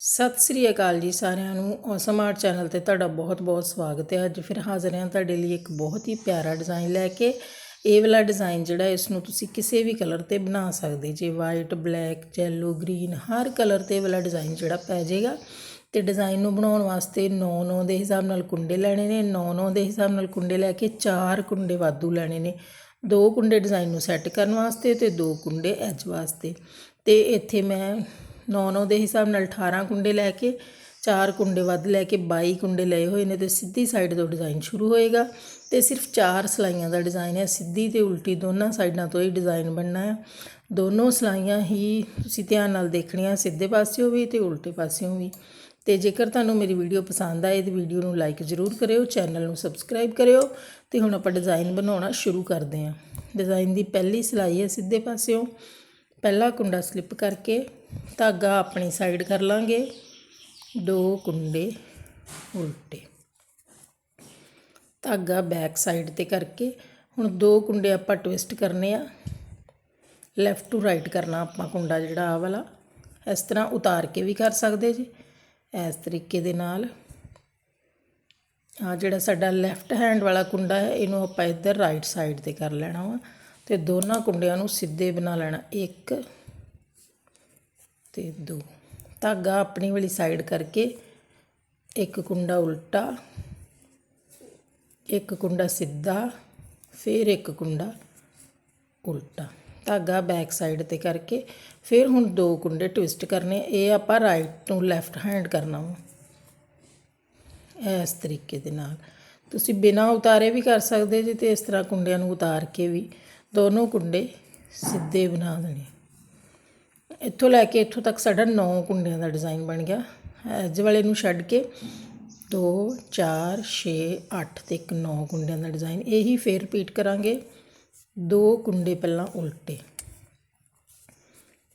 ਸਤਿ ਸ੍ਰੀ ਅਕਾਲ ਜੀ ਸਾਰਿਆਂ ਨੂੰ। ਔਸਮ ਆਰਟ ਚੈਨਲ ਤੇ ਤੁਹਾਡਾ ਬਹੁਤ-ਬਹੁਤ ਸਵਾਗਤ ਹੈ। ਅੱਜ ਫਿਰ ਹਾਜ਼ਰ ਹਾਂ ਤੁਹਾਡੇ ਲਈ ਇੱਕ ਬਹੁਤ ਹੀ ਪਿਆਰਾ ਡਿਜ਼ਾਈਨ ਲੈ ਕੇ। ਇਹ ਵਾਲਾ ਡਿਜ਼ਾਈਨ ਜਿਹੜਾ ਇਸ ਨੂੰ ਤੁਸੀਂ ਕਿਸੇ ਵੀ ਕਲਰ ਤੇ ਬਣਾ ਸਕਦੇ ਜੇ। ਵਾਈਟ ਬਲੈਕ ਜੈਲੋ ਗ੍ਰੀਨ ਹਰ ਕਲਰ ਤੇ ਵਾਲਾ ਡਿਜ਼ਾਈਨ ਜਿਹੜਾ ਪੈ ਜਾਏਗਾ। ਤੇ ਡਿਜ਼ਾਈਨ ਨੂੰ ਬਣਾਉਣ ਵਾਸਤੇ 9-9 ਦੇ ਹਿਸਾਬ ਨਾਲ ਕੁੰਡੇ ਲੈਣੇ ਨੇ। 9-9 ਦੇ ਹਿਸਾਬ ਨਾਲ ਕੁੰਡੇ ਲੈ ਕੇ 4 ਕੁੰਡੇ ਵਾਧੂ ਲੈਣੇ ਨੇ। ਦੋ ਕੁੰਡੇ ਡਿਜ਼ਾਈਨ ਨੂੰ ਸੈੱਟ ਕਰਨ ਵਾਸਤੇ ਤੇ ਦੋ ਕੁੰਡੇ ਐਜ ਵਾਸਤੇ। ਤੇ ਇੱਥੇ ਮੈਂ 9-9 ਦੇ ਹਿਸਾਬ ਨਾਲ 18 ਕੁੰਡੇ ਲੈ ਕੇ 4 ਕੁੰਡੇ ਵੱਧ ਲੈ ਕੇ 22 ਕੁੰਡੇ ਲਏ ਹੋਏ ਨੇ ਤੇ ਸਿੱਧੀ ਸਾਈਡ ਤੋਂ ਡਿਜ਼ਾਈਨ ਸ਼ੁਰੂ ਹੋਏਗਾ। ਤੇ ਸਿਰਫ 4 ਸਲਾਈਆਂ ਦਾ ਡਿਜ਼ਾਈਨ ਹੈ। ਸਿੱਧੀ ਤੇ ਉਲਟੀ ਦੋਨਾਂ ਸਾਈਡਾਂ ਤੋਂ ਹੀ ਡਿਜ਼ਾਈਨ ਬਣਨਾ ਹੈ। ਦੋਨੋਂ ਸਲਾਈਆਂ ਹੀ ਤੁਸੀਂ ਧਿਆਨ ਨਾਲ ਦੇਖਣੀਆਂ, ਸਿੱਧੇ ਪਾਸਿਓਂ ਵੀ ਤੇ ਉਲਟੇ ਪਾਸਿਓਂ ਵੀ। ਤੇ ਜੇਕਰ ਤੁਹਾਨੂੰ ਮੇਰੀ ਵੀਡੀਓ ਪਸੰਦ ਆਏ ਤਾਂ ਵੀਡੀਓ ਨੂੰ ਲਾਈਕ ਜ਼ਰੂਰ ਕਰਿਓ, ਚੈਨਲ ਨੂੰ ਸਬਸਕ੍ਰਾਈਬ ਕਰਿਓ ਤੇ ਹੁਣ ਆਪਾਂ ਡਿਜ਼ਾਈਨ ਬਣਾਉਣਾ ਸ਼ੁਰੂ ਕਰਦੇ ਹਾਂ। ਡਿਜ਼ਾਈਨ ਦੀ ਪਹਿਲੀ ਸਲਾਈ ਹੈ ਸਿੱਧੇ ਪਾਸਿਓਂ। ਪਹਿਲਾ ਕੁੰਡਾ ਸਲਿੱਪ ਕਰਕੇ ਧਾਗਾ ਆਪਣੀ ਸਾਈਡ ਕਰ ਲਾਂਗੇ। ਦੋ ਕੁੰਡੇ ਉਲਟੇ। ਧਾਗਾ ਬੈਕ ਸਾਈਡ ਤੇ ਕਰਕੇ ਹੁਣ ਦੋ ਕੁੰਡੇ ਆਪਾਂ ਟਵਿਸਟ ਕਰਨੇ ਆ। ਲੈਫਟ ਟੂ ਰਾਈਟ ਕਰਨਾ ਆਪਾਂ ਕੁੰਡਾ ਜਿਹੜਾ ਆ ਵਾਲਾ। ਇਸ ਤਰ੍ਹਾਂ ਉਤਾਰ ਕੇ ਵੀ ਕਰ ਸਕਦੇ ਜੀ। ਇਸ ਤਰੀਕੇ ਦੇ ਨਾਲ ਆ ਜਿਹੜਾ ਸਾਡਾ ਲੈਫਟ ਹੈਂਡ ਵਾਲਾ ਕੁੰਡਾ ਹੈ, ਇਹਨੂੰ ਆਪਾਂ ਇੱਧਰ ਰਾਈਟ ਸਾਈਡ ਤੇ ਕਰ ਲੈਣਾ ਵਾ। ਤੇ ਦੋਨਾਂ ਕੁੰਡਿਆਂ ਨੂੰ ਸਿੱਧੇ ਬਣਾ ਲੈਣਾ। ਇੱਕ ਤੇ ਦੋ। ਧਾਗਾ ਆਪਣੀ ਵਾਲੀ ਸਾਈਡ ਕਰਕੇ ਇੱਕ ਕੁੰਡਾ ਉਲਟਾ, ਇੱਕ ਕੁੰਡਾ ਸਿੱਧਾ, ਫਿਰ ਇੱਕ ਕੁੰਡਾ ਉਲਟਾ। ਧਾਗਾ ਬੈਕ ਸਾਈਡ ਤੇ ਕਰਕੇ ਫਿਰ ਹੁਣ ਦੋ ਕੁੰਡੇ ਟਵਿਸਟ ਕਰਨੇ ਇਹ ਆਪਾਂ ਰਾਈਟ ਤੋਂ ਲੈਫਟ ਹੈਂਡ ਕਰਨਾ ਵਾ, ਇਸ ਤਰੀਕੇ ਦੇ ਨਾਲ। ਤੁਸੀਂ ਬਿਨਾਂ ਉਤਾਰੇ ਵੀ ਕਰ ਸਕਦੇ ਜੇ ਤੇ ਇਸ ਤਰ੍ਹਾਂ ਕੁੰਡਿਆਂ ਨੂੰ ਉਤਾਰ ਕੇ ਵੀ ਦੋਨੋਂ ਕੁੰਡੇ ਸਿੱਧੇ ਬਣਾ ਦੇਣੇ ਇੱਥੋਂ ਲੈ ਕੇ ਇੱਥੋਂ ਤੱਕ ਸਾਡਾ 9 ਕੁੰਡਿਆਂ ਦਾ ਡਿਜ਼ਾਈਨ ਬਣ ਗਿਆ। ਐਜ ਵਾਲੇ ਨੂੰ ਛੱਡ ਕੇ 2 4 6 8 ਤੇ ਇੱਕ 9 ਕੁੰਡਿਆਂ ਦਾ ਡਿਜ਼ਾਈਨ ਇਹੀ ਫੇਰ ਰਿਪੀਟ ਕਰਾਂਗੇ। ਦੋ ਕੁੰਡੇ ਪਹਿਲਾਂ ਉਲਟੇ।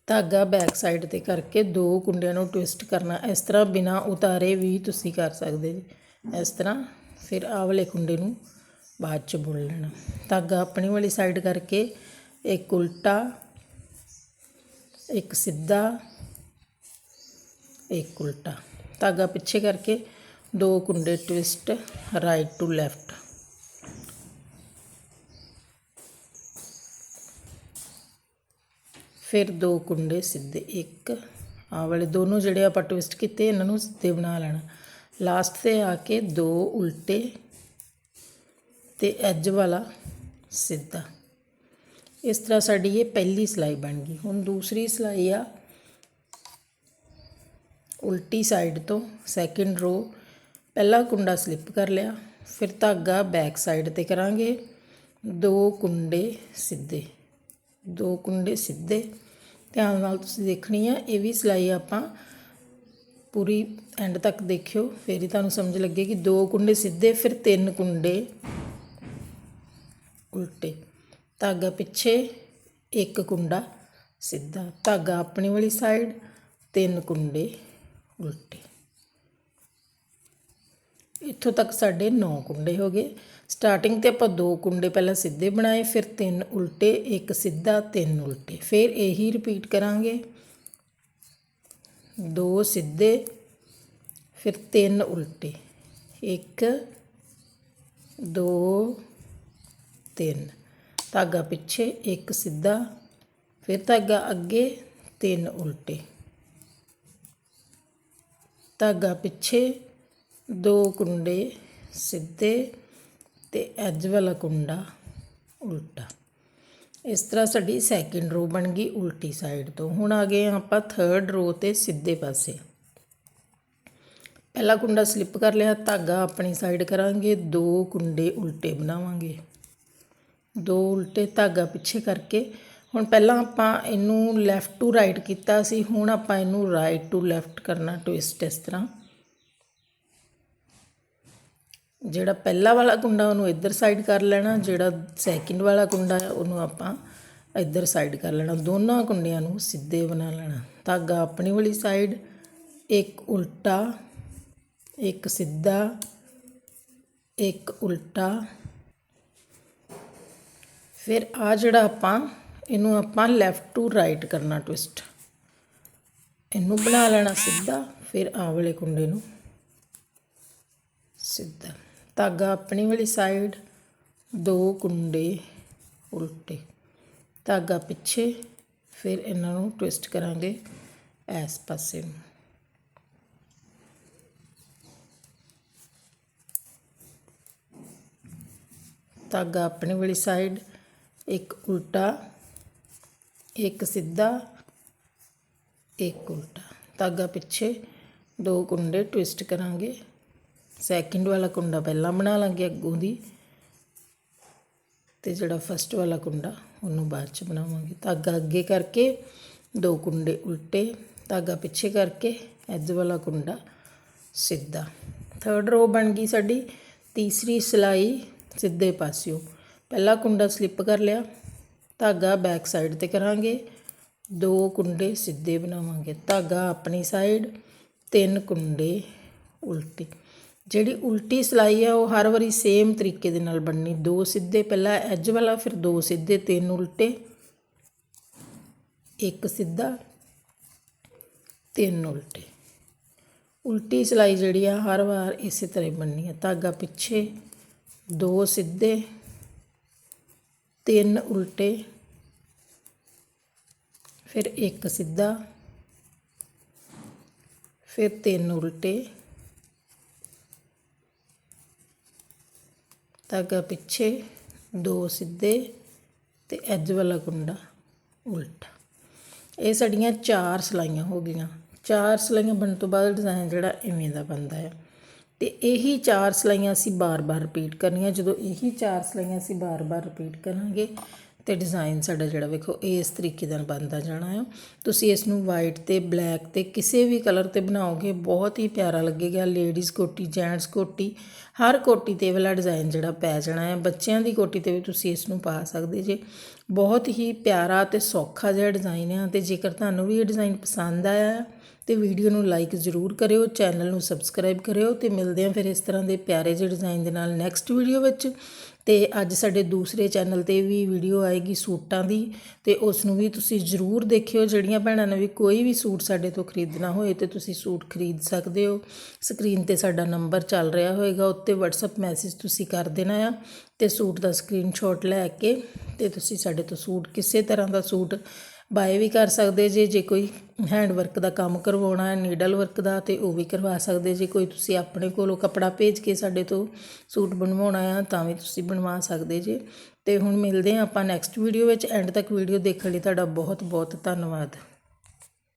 ਧਾਗਾ ਬੈਕ ਸਾਈਡ ਤੇ ਕਰਕੇ ਦੋ ਕੁੰਡਿਆਂ ਨੂੰ ਟਵਿਸਟ ਕਰਨਾ। ਇਸ ਤਰ੍ਹਾਂ ਬਿਨਾ ਉਤਾਰੇ ਵੀ ਤੁਸੀਂ ਕਰ ਸਕਦੇ ਜੀ। ਇਸ ਤਰ੍ਹਾਂ ਫਿਰ ਆਹ ਵਾਲੇ ਕੁੰਡੇ ਨੂੰ ਬਾਅਦ ਚ ਬੁਣ ਲੈਣਾ। ਧਾਗਾ ਆਪਣੀ ਵਾਲੀ ਸਾਈਡ ਕਰਕੇ ਇੱਕ ਉਲਟਾ ਇੱਕ ਸਿੱਧਾ, ਇੱਕ ਉਲਟਾ। ਧਾਗਾ ਪਿੱਛੇ ਕਰਕੇ ਦੋ ਕੁੰਡੇ ਟਵਿਸਟ ਰਾਈਟ ਟੂ ਲੈਫਟ ਫਿਰ ਦੋ ਕੁੰਡੇ ਸਿੱਧੇ, ਇੱਕ। ਆ ਵਾਲੇ ਦੋਨੋਂ ਜਿਹੜੇ ਆਪਾਂ ਟਵਿਸਟ ਕੀਤੇ, ਇਹਨਾਂ ਨੂੰ ਸਿੱਧੇ ਬਣਾ ਲੈਣਾ। ਲਾਸਟ ਤੇ ਆ ਕੇ ਦੋ ਉਲਟੇ ਤੇ ਐਜ ਵਾਲਾ ਸਿੱਧਾ। ਇਸ ਤਰ੍ਹਾਂ ਸਾਡੀ ਇਹ ਪਹਿਲੀ ਸਿਲਾਈ ਬਣ ਗਈ। ਹੁਣ ਦੂਸਰੀ ਸਿਲਾਈ ਆ ਉਲਟੀ ਸਾਈਡ ਤੋਂ ਸੈਕਿੰਡ ਰੋ ਪਹਿਲਾ ਕੁੰਡਾ ਸਲਿੱਪ ਕਰ ਲਿਆ, ਫਿਰ ਧਾਗਾ ਬੈਕ ਸਾਈਡ ਤੇ ਕਰਾਂਗੇ। ਦੋ ਕੁੰਡੇ ਸਿੱਧੇ, ਦੋ ਕੁੰਡੇ ਸਿੱਧੇ। ਧਿਆਨ ਨਾਲ ਤੁਸੀਂ ਦੇਖਣੀ ਆ, ਇਹ ਵੀ ਸਿਲਾਈ ਆਪਾਂ ਪੂਰੀ ਐਂਡ ਤੱਕ ਦੇਖਿਓ। ਫਿਰ ਹੀ ਤੁਹਾਨੂੰ ਸਮਝ ਲੱਗੇਗੀ, ਦੋ ਕੁੰਡੇ ਸਿੱਧੇ, ਫਿਰ ਤਿੰਨ ਕੁੰਡੇ ਉਲਟੇ। ਧਾਗਾ ਪਿੱਛੇ ਇੱਕ ਕੁੰਡਾ ਸਿੱਧਾ, ਧਾਗਾ ਆਪਣੀ ਵਾਲੀ ਸਾਈਡ ਤਿੰਨ ਕੁੰਡੇ ਉਲਟੇ। ਇੱਥੋਂ ਤੱਕ ਸਾਡੇ 9 ਕੁੰਡੇ ਹੋ ਗਏ। ਸਟਾਰਟਿੰਗ ਤੇ ਆਪਾਂ ਦੋ ਕੁੰਡੇ ਪਹਿਲਾਂ ਸਿੱਧੇ ਬਣਾਏ, ਫਿਰ ਤਿੰਨ ਉਲਟੇ, ਇੱਕ ਸਿੱਧਾ, ਤਿੰਨ ਉਲਟੇ। ਫਿਰ ਇਹੀ ਰਿਪੀਟ ਕਰਾਂਗੇ। ਦੋ ਸਿੱਧੇ, ਫਿਰ ਤਿੰਨ ਉਲਟੇ। ਇੱਕ, ਦੋ, ਤਿੰਨ। ਧਾਗਾ ਪਿੱਛੇ ਇੱਕ ਸਿੱਧਾ, ਫਿਰ ਧਾਗਾ ਅੱਗੇ ਤਿੰਨ ਉਲਟੇ। ਧਾਗਾ ਪਿੱਛੇ ਦੋ ਕੁੰਡੇ ਸਿੱਧੇ ਤੇ ਐਜ ਵਾਲਾ ਕੁੰਡਾ ਉਲਟਾ। ਇਸ ਤਰ੍ਹਾਂ ਸਾਡੀ ਸੈਕਿੰਡ ਰੋ ਬਣ ਗਈ ਉਲਟੀ ਸਾਈਡ ਤੋਂ। ਹੁਣ ਆ ਗਏ ਆਪਾਂ ਥਰਡ ਰੋ ਤੇ ਸਿੱਧੇ ਪਾਸੇ। ਪਹਿਲਾ ਕੁੰਡਾ ਸਲਿੱਪ ਕਰ ਲਿਆ, ਧਾਗਾ ਆਪਣੀ ਸਾਈਡ ਕਰਾਂਗੇ, ਦੋ ਕੁੰਡੇ ਉਲਟੇ ਬਣਾਵਾਂਗੇ। ਦੋ ਉਲਟੇ ਧਾਗਾ ਪਿੱਛੇ ਕਰਕੇ। ਹੁਣ ਪਹਿਲਾਂ ਆਪਾਂ ਇਹਨੂੰ ਲੈਫਟ ਟੂ ਰਾਈਟ ਕੀਤਾ ਸੀ, ਹੁਣ ਆਪਾਂ ਇਹਨੂੰ ਰਾਈਟ ਟੂ ਲੈਫਟ ਕਰਨਾ ਟਵਿਸਟ ਇਸ ਤਰ੍ਹਾਂ। ਜਿਹੜਾ ਪਹਿਲਾ ਵਾਲਾ ਕੁੰਡਾ ਉਹਨੂੰ ਇੱਧਰ ਸਾਈਡ ਕਰ ਲੈਣਾ, ਜਿਹੜਾ ਸੈਕਿੰਡ ਵਾਲਾ ਕੁੰਡਾ ਹੈ, ਉਹਨੂੰ ਆਪਾਂ ਇੱਧਰ ਸਾਈਡ ਕਰ ਲੈਣਾ। ਦੋਨਾਂ ਕੁੰਡਿਆਂ ਨੂੰ ਸਿੱਧੇ ਬਣਾ ਲੈਣਾ। ਧਾਗਾ ਆਪਣੀ ਵਾਲੀ ਸਾਈਡ ਇੱਕ ਉਲਟਾ, ਇੱਕ ਸਿੱਧਾ, ਇੱਕ ਉਲਟਾ। ਫਿਰ ਆ ਜਿਹੜਾ ਆਪਾਂ, ਇਹਨੂੰ ਆਪਾਂ ਲੈਫਟ ਟੂ ਰਾਈਟ ਕਰਨਾ ਟਵਿਸਟ ਇਹਨੂੰ ਬਣਾ ਲੈਣਾ ਸਿੱਧਾ, ਫਿਰ ਆਹ ਵਾਲੇ ਕੁੰਡੇ ਨੂੰ ਸਿੱਧਾ। ਧਾਗਾ ਆਪਣੀ ਵਾਲੀ ਸਾਈਡ ਦੋ ਕੁੰਡੇ ਉਲਟੇ। ਧਾਗਾ ਪਿੱਛੇ, ਫਿਰ ਇਹਨਾਂ ਨੂੰ ਟਵਿਸਟ ਕਰਾਂਗੇ ਇਸ ਪਾਸੇ ਨੂੰ। ਧਾਗਾ ਆਪਣੀ ਵਾਲੀ ਸਾਈਡ ਇੱਕ ਉਲਟਾ, ਇੱਕ ਸਿੱਧਾ, ਇੱਕ ਉਲਟਾ। ਧਾਗਾ ਪਿੱਛੇ ਦੋ ਕੁੰਡੇ ਟਵਿਸਟ ਕਰਾਂਗੇ। ਸੈਕਿੰਡ ਵਾਲਾ ਕੁੰਡਾ ਪਹਿਲਾਂ ਬਣਾ ਲਾਂਗੇ ਅੱਗੋਂ ਦੀ ਤੇ ਜਿਹੜਾ ਫਸਟ ਵਾਲਾ ਕੁੰਡਾ ਉਹਨੂੰ ਬਾਅਦ ਚ ਬਣਾਵਾਂਗੇ। ਧਾਗਾ ਅੱਗੇ ਕਰਕੇ ਦੋ ਕੁੰਡੇ ਉਲਟੇ, ਧਾਗਾ ਪਿੱਛੇ ਕਰਕੇ ਐਜ ਵਾਲਾ ਕੁੰਡਾ ਸਿੱਧਾ। ਥਰਡ ਰੋ ਬਣ ਗਈ ਸਾਡੀ ਤੀਸਰੀ ਸਿਲਾਈ ਸਿੱਧੇ ਪਾਸਿਓ। ਪਹਿਲਾ ਕੁੰਡਾ ਸਲਿੱਪ ਕਰ ਲਿਆ, ਧਾਗਾ ਬੈਕ ਸਾਈਡ ਤੇ ਕਰਾਂਗੇ, ਦੋ ਕੁੰਡੇ ਸਿੱਧੇ ਬਣਾਵਾਂਗੇ, ਧਾਗਾ ਆਪਣੀ ਸਾਈਡ, ਤਿੰਨ ਕੁੰਡੇ ਉਲਟੇ। ਜਿਹੜੀ ਉਲਟੀ ਸਿਲਾਈ ਆ, ਉਹ ਹਰ ਵਾਰੀ ਸੇਮ ਤਰੀਕੇ ਦੇ ਨਾਲ ਬਣਨੀ ਦੋ ਸਿੱਧੇ, ਪਹਿਲਾਂ ਐਜ ਵਾਲਾ, ਫਿਰ ਦੋ ਸਿੱਧੇ, ਤਿੰਨ ਉਲਟੇ, ਇੱਕ ਸਿੱਧਾ, ਤਿੰਨ ਉਲਟੇ। ਉਲਟੀ ਸਿਲਾਈ ਜਿਹੜੀ ਆ, ਹਰ ਵਾਰ ਇਸੇ ਤਰ੍ਹਾਂ ਹੀ ਬਣਨੀ ਹੈ ਧਾਗਾ ਪਿੱਛੇ, ਦੋ ਸਿੱਧੇ ਤਿੰਨ ਉਲਟੇ, ਫਿਰ ਇੱਕ ਸਿੱਧਾ, ਫਿਰ ਤਿੰਨ ਉਲਟੇ ਧਾਗਾ ਪਿੱਛੇ ਦੋ ਸਿੱਧੇ ਤੇ ਐਜ ਵਾਲਾ ਕੁੰਡਾ ਉਲਟਾ। ਇਹ ਸਾਡੀਆਂ ਚਾਰ ਸਲਾਈਆਂ ਹੋ ਗਈਆਂ। ਚਾਰ ਸਲਾਈਆਂ ਬਣਨ ਤੋਂ ਬਾਅਦ ਡਿਜ਼ਾਈਨ ਜਿਹੜਾ ਇਵੇਂ ਦਾ ਬਣਦਾ ਹੈ। ਤੇ ਇਹੀ ਚਾਰ ਸਲਾਈਆਂ ਅਸੀਂ ਬਾਰ-ਬਾਰ ਰਿਪੀਟ ਕਰਨੀਆਂ। ਜਦੋਂ ਇਹੀ ਚਾਰ ਸਲਾਈਆਂ ਅਸੀਂ ਬਾਰ-ਬਾਰ ਰਿਪੀਟ ਕਰਾਂਗੇ, ਤੇ ਡਿਜ਼ਾਈਨ ਸਾਡਾ ਜਿਹੜਾ ਵੇਖੋ ਇਸ ਤਰੀਕੇ ਨਾਲ ਬਣਦਾ ਜਾਣਾ ਹੈ ਤੁਸੀਂ ਇਸ ਨੂੰ ਵਾਈਟ ਤੇ ਬਲੈਕ ਤੇ ਕਿਸੇ ਵੀ ਕਲਰ ਤੇ ਬਣਾਓਗੇ, ਬਹੁਤ ਹੀ ਪਿਆਰਾ ਲੱਗੇਗਾ। ਲੇਡੀਜ਼ ਕੋਟੀ ਜੈਂਟਸ ਕੋਟੀ, ਹਰ ਕੋਟੀ ਤੇ ਵਾਲਾ ਡਿਜ਼ਾਈਨ ਜਿਹੜਾ ਪੈ ਜਾਣਾ ਹੈ ਬੱਚਿਆਂ ਦੀ ਕੋਟੀ ਤੇ ਵੀ ਤੁਸੀਂ ਇਸ ਨੂੰ ਪਾ ਸਕਦੇ ਜੇ। ਬਹੁਤ ਹੀ ਪਿਆਰਾ ਅਤੇ ਸੌਖਾ ਜਿਹਾ ਡਿਜ਼ਾਇਨ ਆ ਅਤੇ ਜੇਕਰ ਤੁਹਾਨੂੰ ਵੀ ਇਹ ਡਿਜ਼ਾਇਨ ਪਸੰਦ ਆਇਆ ਤਾਂ ਵੀਡੀਓ ਨੂੰ ਲਾਈਕ ਜ਼ਰੂਰ ਕਰਿਓ ਚੈਨਲ ਨੂੰ ਸਬਸਕ੍ਰਾਈਬ ਕਰਿਓ ਅਤੇ ਮਿਲਦੇ ਹਾਂ ਫਿਰ ਇਸ ਤਰ੍ਹਾਂ ਦੇ ਪਿਆਰੇ ਜਿਹੇ ਡਿਜ਼ਾਇਨ ਦੇ ਨਾਲ ਨੈਕਸਟ ਵੀਡੀਓ ਵਿੱਚ। ਅਤੇ ਅੱਜ ਸਾਡੇ ਦੂਸਰੇ ਚੈਨਲ ਤੇ ਵੀ ਵੀਡੀਓ ਆਏਗੀ ਸੂਟਾਂ ਦੀ ਅਤੇ ਉਸ ਨੂੰ ਵੀ ਤੁਸੀਂ ਜ਼ਰੂਰ ਦੇਖਿਓ। ਜਿਹੜੀਆਂ ਭੈਣਾਂ ਨੇ ਵੀ ਕੋਈ ਵੀ ਸੂਟ ਸਾਡੇ ਤੋਂ ਖਰੀਦਣਾ ਹੋਏ ਤੇ ਤੁਸੀਂ ਸੂਟ ਖਰੀਦ ਸਕਦੇ ਹੋ। ਸਕਰੀਨ ਤੇ ਸਾਡਾ ਨੰਬਰ ਚੱਲ ਰਿਹਾ ਹੋਏਗਾ, ਉੱਤੇ WhatsApp ਮੈਸੇਜ ਤੁਸੀਂ ਕਰ ਦੇਣਾ ਆ ਅਤੇ ਸੂਟ ਦਾ ਸਕਰੀਨਸ਼ਾਟ ਲੈ ਕੇ ਅਤੇ ਤੁਸੀਂ ਸਾਡੇ ਤੋਂ ਸੂਟ, ਕਿਸੇ ਤਰ੍ਹਾਂ ਦਾ ਸੂਟ ਬਾਏ ਵੀ ਕਰ ਸਕਦੇ ਜੇ ਜੇ ਕੋਈ ਹੈਂਡ ਵਰਕ ਦਾ ਕੰਮ ਕਰਵਾਉਣਾ ਹੈ ਨੀਡਲ ਵਰਕ ਦਾ, ਤੇ ਉਹ ਵੀ ਕਰਵਾ ਸਕਦੇ ਜੇ ਕੋਈ ਤੁਸੀਂ ਆਪਣੇ ਕੋਲੋਂ ਕੱਪੜਾ ਭੇਜ ਕੇ ਸਾਡੇ ਤੋਂ ਸੂਟ ਬਣਵਾਉਣਾ ਆ, ਤਾਂ ਵੀ ਤੁਸੀਂ ਬਣਵਾ ਸਕਦੇ ਜੇ। ਤੇ ਹੁਣ ਮਿਲਦੇ ਹਾਂ ਆਪਾਂ ਨੈਕਸਟ ਵੀਡੀਓ ਵਿੱਚ। ਐਂਡ ਤੱਕ ਵੀਡੀਓ ਦੇਖਣ ਲਈ ਤੁਹਾਡਾ ਬਹੁਤ ਬਹੁਤ ਧੰਨਵਾਦ।